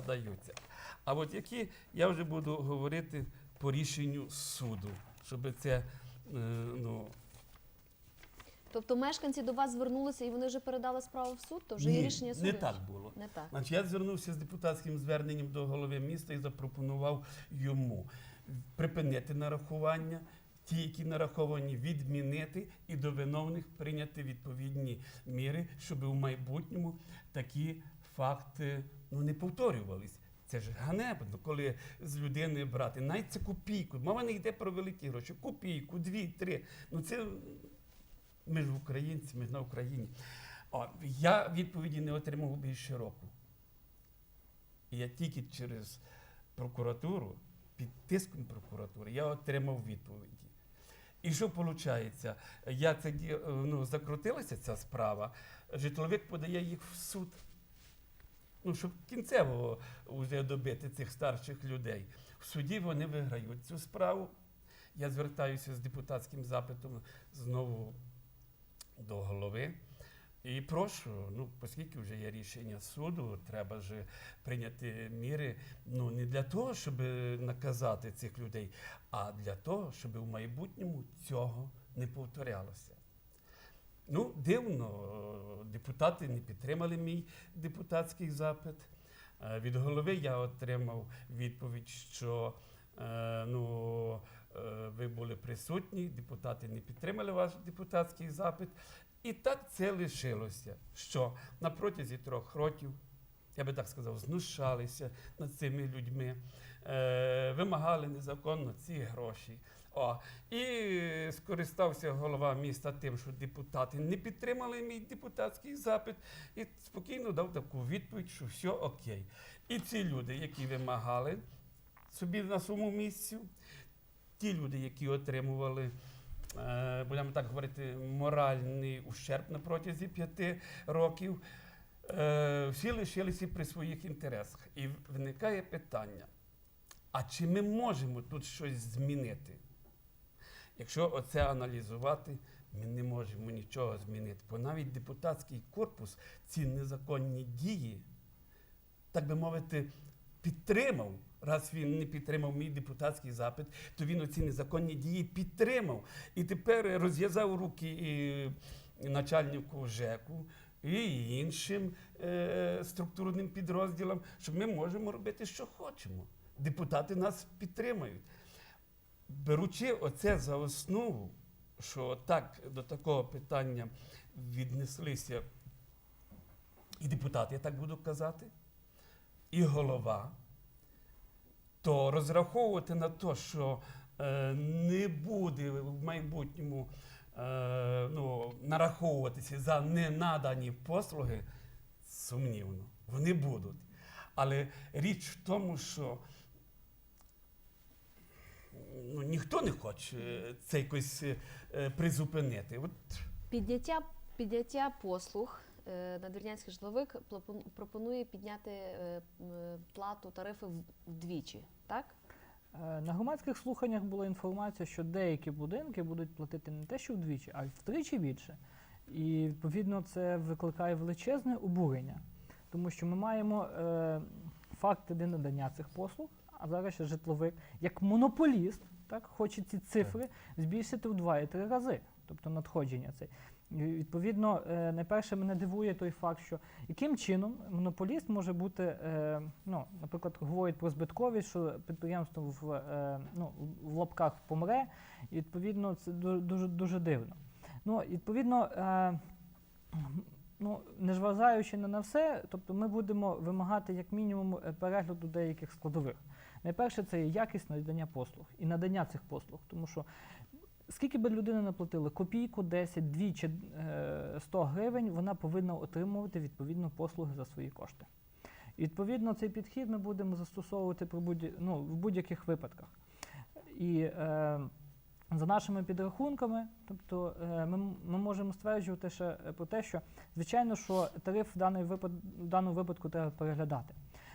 надаються. А от які я вже буду говорити по рішенню суду, щоб це е, ну, Тобто мешканці до вас звернулися і вони вже передали справу в суд, то вже є рішення суду? не так було. Не так. Значить, я звернувся з депутатським зверненням до голови міста і запропонував йому припинити нарахування, ті, які нараховані, відмінити і до виновних прийняти відповідні міри, щоб у майбутньому такі факти ну, не повторювались. Це ж ганебно, коли з людини брати. Навіть це копійку. Мова не йде про великі гроші. Копійку, дві, три. Ну це ми ж українці, ми ж на Україні. О, я відповіді не отримав більше року. І я тільки через прокуратуру, під тиском прокуратури, я отримав відповіді. І що виходить? Я це ну, закрутилася ця справа, житловик подає їх в суд. Ну, щоб кінцево вже добити цих старших людей. В суді вони виграють цю справу. Я звертаюся з депутатським запитом знову до голови. І прошу, ну, оскільки вже є рішення суду, треба ж прийняти міри ну, не для того, щоб наказати цих людей, а для того, щоб в майбутньому цього не повторялося. Ну, дивно, е, депутати не підтримали мій депутатський запит. Е, Від голови я отримав відповідь, що е, ну, ви були присутні, депутати не підтримали ваш депутатський запит. І так це лишилося, що на протязі трьох років, я би так сказав, знущалися над цими людьми, вимагали незаконно ці гроші. О, і скористався голова міста тим, що депутати не підтримали мій депутатський запит, і спокійно дав таку відповідь, що все окей. І ці люди, які вимагали собі на своєму місці, ті люди, які отримували, е, будемо так говорити, моральний ущерб на протязі п'яти років, е, всі лишилися при своїх інтересах. І виникає питання: а чи ми можемо тут щось змінити? Якщо оце аналізувати, ми не можемо нічого змінити. Бо навіть депутатський корпус ці незаконні дії, так би мовити, підтримав. Раз він не підтримав мій депутатський запит, то він оці незаконні дії підтримав. І тепер розв'язав руки і начальнику ЖЕКу і іншим е, структурним підрозділам, що ми можемо робити, що хочемо. Депутати нас підтримають. Беручи оце за основу, що так до такого питання віднеслися і депутати, я так буду казати, і голова, то розраховувати на те, що е, не буде в майбутньому е, ну, нараховуватися за ненадані послуги, сумнівно. Вони будуть. Але річ в тому, що ну, ніхто не хоче е, це якось е, призупинити. От Підняття, підняття послуг е, надвірнянський житловик пропонує підняти е, плату тарифи вдвічі, так? Е, На громадських слуханнях була інформація, що деякі будинки будуть платити не те, що вдвічі, а й втричі більше. І відповідно це викликає величезне обурення, тому що ми маємо е, факти ненадання цих послуг, а зараз ще житловик, як монополіст, так, хоче ці цифри збільшити в два і три рази, тобто надходження цей. Відповідно, е, найперше мене дивує той факт, що яким чином монополіст може бути, е, ну, наприклад, говорять про збитковість, що підприємство в, е, ну, в лапках помре, і відповідно це дуже дуже дивно. Ну, відповідно, ну, незважаючи на, на все, тобто ми будемо вимагати як мінімум перегляду деяких складових. Найперше, це є якість надання послуг і надання цих послуг, тому що скільки би людина не платила, копійку, 10, 2 чи е, 100 гривень, вона повинна отримувати відповідно послуги за свої кошти. І відповідно цей підхід ми будемо застосовувати при будь, ну, в будь-яких випадках. І е, за нашими підрахунками, тобто е, ми, ми можемо стверджувати ще про те, що звичайно, що тариф в, даний випад, в даному випадку треба переглядати.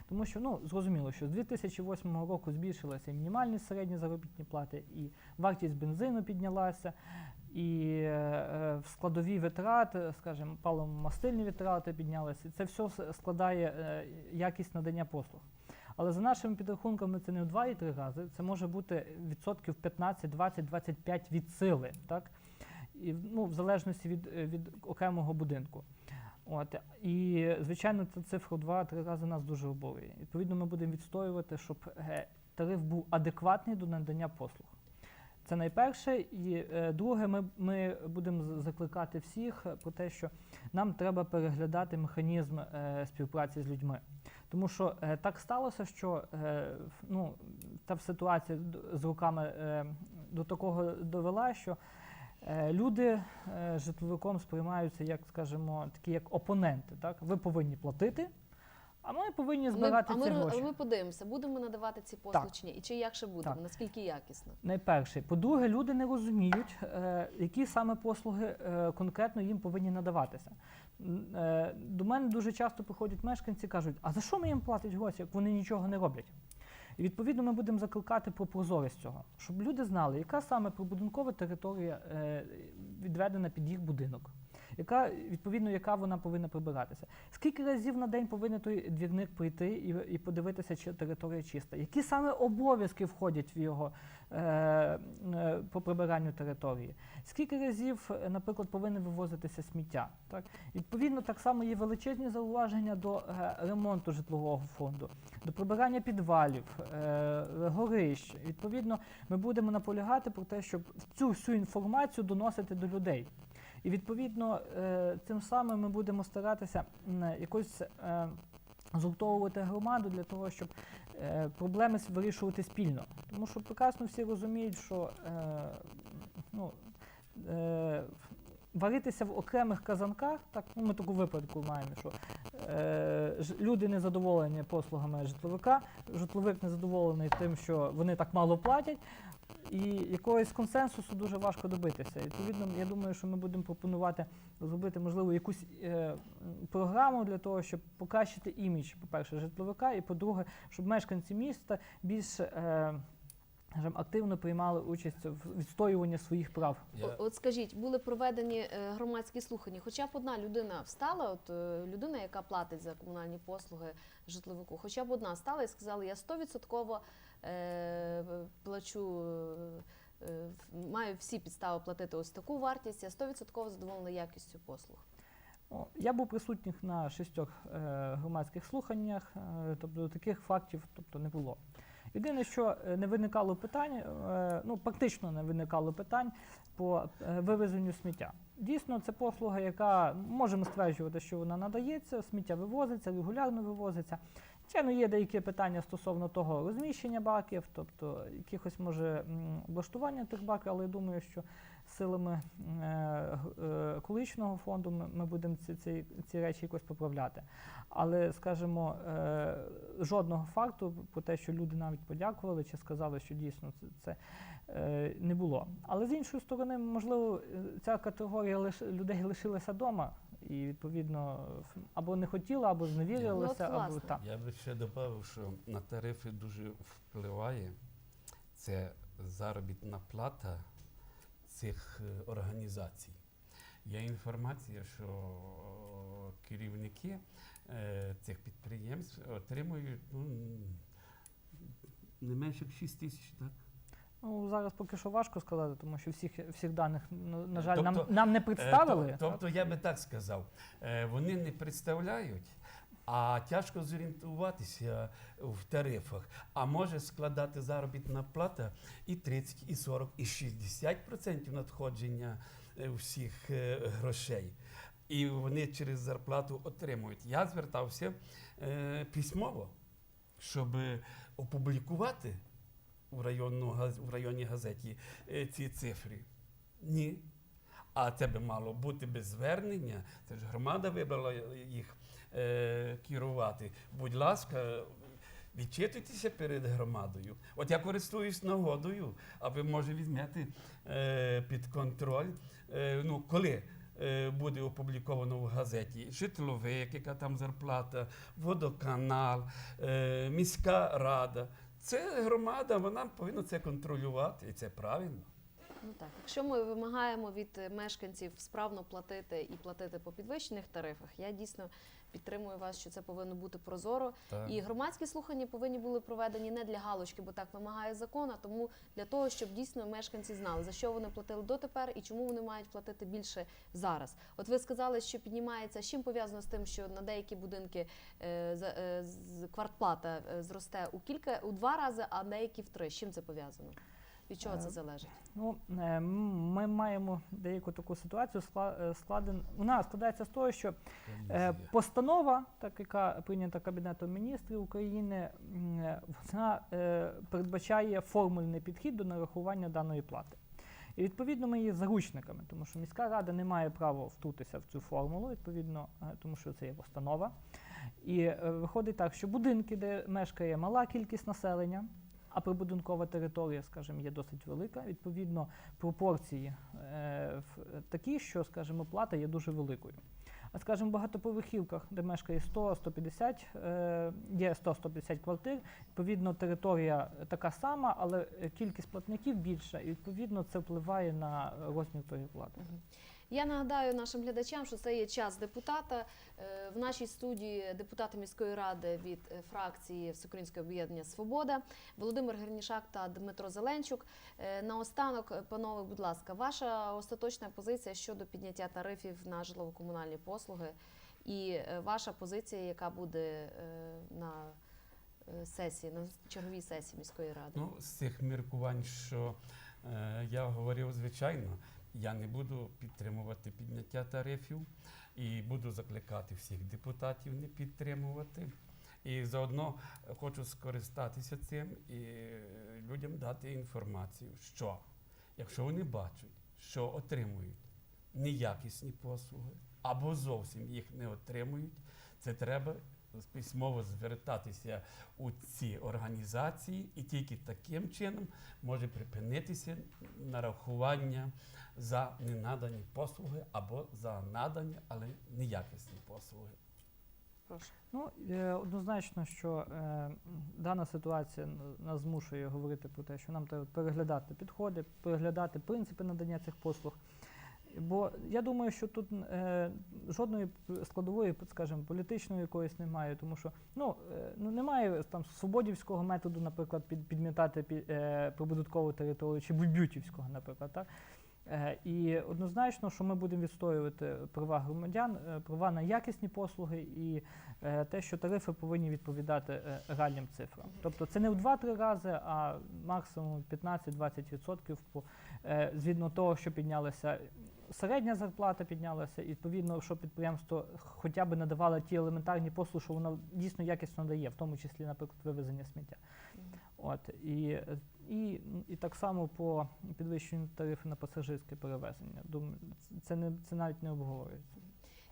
Тому що ну зрозуміло, що з 2008 року збільшилися і мінімальні середні заробітні плати, і вартість бензину піднялася, і е, е, складові витрати, скажімо, паливно-мастильні витрати піднялися. Це все складає е, якість надання послуг. Але за нашими підрахунками це не в 2 і 3 рази, це може бути відсотків 15, 20, 25 від сили, так? І, ну, в залежності від, е, від окремого будинку. От. І, звичайно, ця цифра в 2-3 рази нас дуже обурює. Відповідно, ми будемо відстоювати, щоб е, тариф був адекватний до надання послуг. Це найперше. І е, друге, ми, ми будемо закликати всіх про те, що нам треба переглядати механізм е, співпраці з людьми. Тому що е, так сталося, що е, ну, та ситуація з руками е, до такого довела, що люди е, житловиком сприймаються як, скажімо, такі як опоненти. Так? Ви повинні платити, а ми повинні Ми, а ми, ці роз- гроші. але ми подивимося, будемо надавати ці послуги чи ні, і чи як ще будемо, Так. наскільки якісно. Найперше. По-друге, люди не розуміють, е, які саме послуги е, конкретно їм повинні надаватися. Е, До мене дуже часто приходять мешканці кажуть, а за що ми їм платять гроші, як вони нічого не роблять? І відповідно ми будемо закликати про прозорість цього, щоб люди знали, яка саме прибудинкова територія е, відведена під їх будинок. Яка відповідно, яка вона повинна прибиратися? Скільки разів на день повинен той двірник прийти і, і подивитися, чи територія чиста? Які саме обов'язки входять в його е, е, по прибиранню території? Скільки разів, е, наприклад, повинно вивозитися сміття? Так відповідно, так само є величезні зауваження до е, ремонту житлового фонду, до прибирання підвалів, е, горищ. Відповідно, ми будемо наполягати про те, щоб цю всю інформацію доносити до людей. І відповідно е, цим самим ми будемо старатися якось е, згуртовувати громаду для того, щоб е, проблеми вирішувати спільно. Тому що прекрасно всі розуміють, що ну, варитися в окремих казанках, так ну, ми таку випадку маємо, що е, люди не задоволені послугами житловика, житловик не задоволений тим, що вони так мало платять. І якогось консенсусу дуже важко добитися. Відповідно, я думаю, що ми будемо пропонувати зробити, можливо, якусь е, програму для того, щоб покращити імідж, по-перше, житловика, і по-друге, щоб мешканці міста більш е, скажімо, активно приймали участь в відстоюванні своїх прав. О- От скажіть, були проведені е, громадські слухання. Хоча б одна людина встала, от е, людина, яка платить за комунальні послуги житловику, хоча б одна стала і сказала, я 100% е, плачу. е, е, в- Маю всі підстави платити ось таку вартість, я 100% задоволена якістю послуг. О, Я був присутній на шістьох е, громадських слуханнях, е, тобто таких фактів тобто, не було. Єдине, що е, не виникало питань, е, ну практично не виникало питань по е, вивезенню сміття. Дійсно, це послуга, яка можемо стверджувати, що вона надається, сміття вивозиться, регулярно вивозиться. Звичайно, є деякі питання стосовно того розміщення баків, тобто якихось може облаштування тих баків, але я думаю, що силами е, е, екологічного фонду ми, будемо ці, ці, ці речі якось поправляти. Але, скажімо, е, жодного факту про те, що люди навіть подякували чи сказали, що дійсно це, це е, не було. Але з іншої сторони, можливо, ця категорія лиш, людей лишилася вдома. І відповідно або не хотіла, або зневірилася, Ну, або так. Я би ще додав, що на тарифи дуже впливає це заробітна плата цих е, організацій. Є інформація, що керівники е, цих підприємств отримують ну, не менше як 6 тисяч, так? Ну зараз поки що важко сказати, тому що всіх всіх даних ну, на жаль, нам, Тобто, нам не Е, представили. то- Тобто я би так сказав, вони не представляють, а тяжко зорієнтуватися в тарифах. А може складати заробітна плата і 30, і 40, і 60% надходження е, всіх е, грошей. І вони через зарплату отримують. Я звертався е, письмово, щоб опублікувати в, районну, в районній газеті е, ці цифри. Ні. А це би мало бути без звернення. Це ж громада вибрала їх е, керувати. Будь ласка, відчитуйтеся перед громадою. От я користуюсь нагодою, а ви може візьмете е, під контроль. Е, ну, коли е, буде опубліковано в газеті житловик, яка там зарплата, водоканал, е, міська рада. Це громада, вона повинна це контролювати, і це правильно. Ну так, якщо ми вимагаємо від мешканців справно платити і платити по підвищених тарифах, я дійсно підтримую вас, що це повинно бути прозоро. Так. І громадські слухання повинні були проведені не для галочки, бо так вимагає закон, а тому для того, щоб дійсно мешканці знали, за що вони платили дотепер і чому вони мають платити більше зараз. От ви сказали, що піднімається з чим пов'язано з тим, що на деякі будинки е, е, квартплата е, зросте у кілька у два рази, а деякі в три. З чим це пов'язано? Від чого це Е, залежить? Ну, е, ми маємо деяку таку ситуацію скла- е, складен. Вона складається з того, що Постанова, так яка прийнята Кабінетом міністрів України, вона передбачає формульний підхід до нарахування даної плати. І відповідно ми є заручниками, тому що міська рада не має права втрутитися в цю формулу, відповідно, тому що це є постанова. І виходить так, що будинки, де мешкає мала кількість населення, а прибудинкова територія, скажімо, є досить велика. Відповідно, пропорції е, такі, що, скажімо, плата є дуже великою. А скажімо, в багатоповерхівках, де мешкає 100-150, е, є 100-150 квартир, відповідно, територія така сама, але кількість платників більша, і відповідно це впливає на розмір тої плати. Я нагадаю нашим глядачам, що це є час депутата. Е, В нашій студії депутати міської ради від е, фракції Всеукраїнське об'єднання Свобода Володимир Гернішак та Дмитро Зеленчук. Е, Наостанок, панове, будь ласка, ваша остаточна позиція щодо підняття тарифів на житлово-комунальні послуги і ваша позиція, яка буде на сесії, на черговій сесії міської ради. Ну, з цих міркувань, що я говорив, звичайно, я не буду підтримувати підняття тарифів і буду закликати всіх депутатів не підтримувати. І заодно хочу скористатися цим і е, людям дати інформацію, що якщо вони бачать, що отримують неякісні послуги або зовсім їх не отримують, це треба письмово звертатися у ці організації, і тільки таким чином може припинитися нарахування за ненадані послуги або за надані, але неякісні послуги. Прошу. Ну, е, однозначно, що е, дана ситуація нас змушує говорити про те, що нам треба переглядати підходи, переглядати принципи надання цих послуг. Бо я думаю, що тут е, жодної складової, скажімо, політичної якоїсь немає, тому що ну, е, ну немає там свободівського методу, наприклад, під, підмітати під, е, прибудинкову територію чи бютівського, наприклад. Так? Е, і однозначно, що ми будемо відстоювати права громадян, е, права на якісні послуги і е, те, що тарифи повинні відповідати е, реальним цифрам. Тобто це не в 2-3 рази, а максимум 15-20% по, е, згідно того, що піднялася середня зарплата, піднялася, і відповідно, що підприємство хоча б надавало ті елементарні послуги, що воно дійсно якісно дає, в тому числі, наприклад, вивезення сміття. От і, і, і так само по підвищенню тарифу на пасажирське перевезення. Думаю, це не це навіть не обговорюється.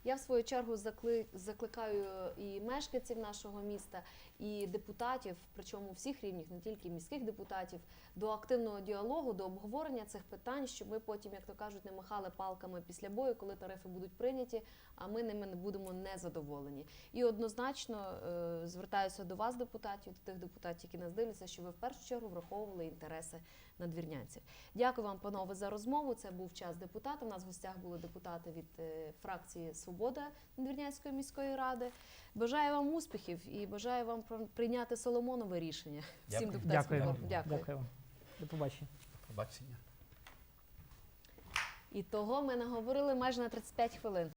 Я в свою чергу закли- закликаю і мешканців нашого міста, і депутатів, причому всіх рівнів, не тільки міських депутатів, до активного діалогу, до обговорення цих питань, щоб ми потім, як то кажуть, не махали палками після бою, коли тарифи будуть прийняті, а ми ними не будемо незадоволені. І однозначно е, звертаюся до вас, депутатів, до тих депутатів, які нас дивляться, щоб ви в першу чергу враховували інтереси надвірнянців. Дякую вам, панове, за розмову. Це був час депутата. У нас в гостях були депутати від е, фракції Свобода Надвірнянської міської ради. Бажаю вам успіхів і бажаю вам прийняти Соломонове рішення. Всім депутатським Дякую. Дякую. Дякую вам. До побачення. Побачення. І того ми наговорили майже на 35 хвилин.